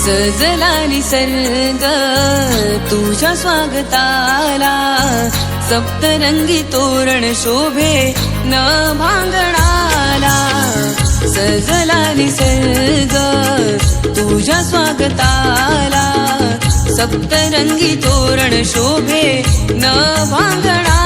सजला निसर्ग तुझ्या स्वागताला सप्तरंगी तोरण शोभे न भांगणाला. सजला निसर्ग तुझ्या स्वागताला सप्तरंगी तोरण शोभे न भांगणाला.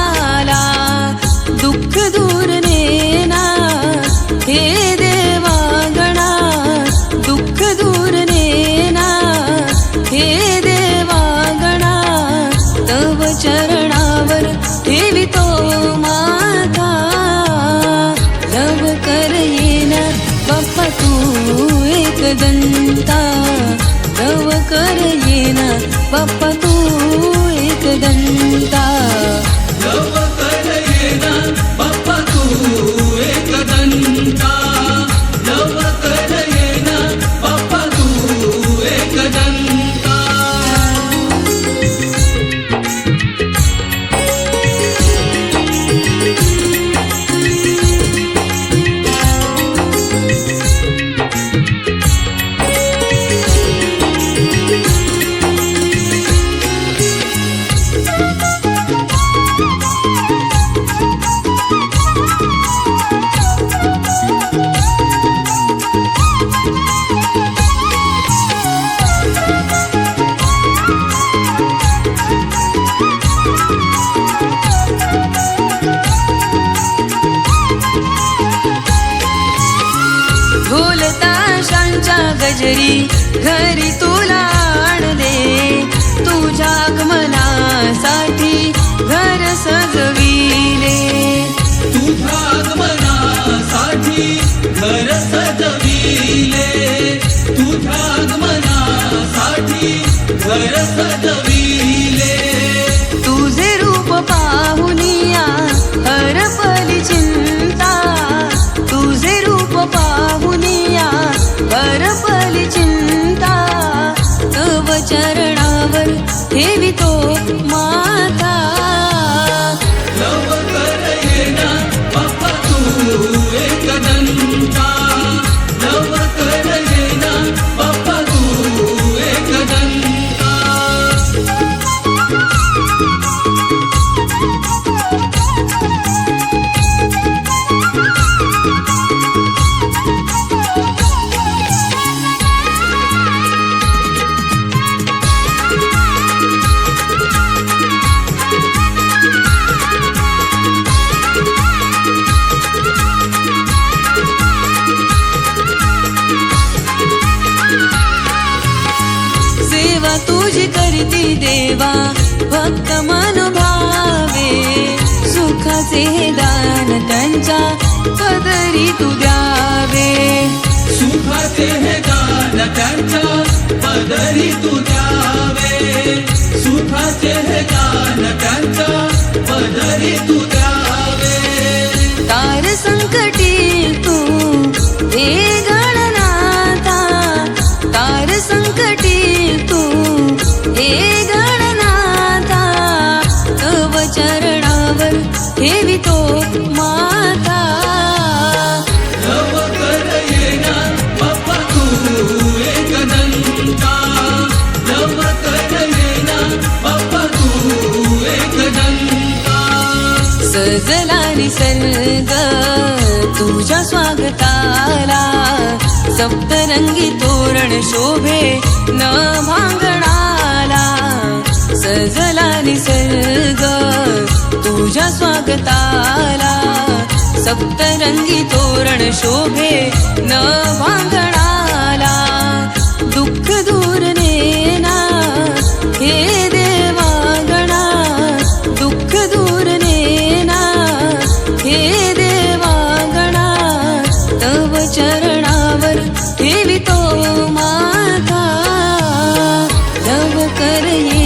गजरी घरी तुला आणले. तुझ्या आगमनासाठी घर सजविले. तुझ्या आगमनासाठी घर सजविले. तुझ्या आगमनासाठी घर सजविले. तुझे रूप पाहुनिया चरणावर ठेवितो माता देवा भक्त मन भावे सुखाचे हे दान त्यांच्या पदरी तू द्यावे. सुखाचे हे गान त्यांच्या पदरी तू द्यावे. सुखाचे हे गान त्यांच्या पदरी तू द्यावे. तार संकटी तू हे गणनाथा तार संकटी सजला निसर्ग तुझ्या स्वागताला सप्तरंगी तोरण शोभे न भांगणाला सजला निसर्ग तुझ्या स्वागताला सप्तरंगी तोरण शोभे न भांगणा तेरे ये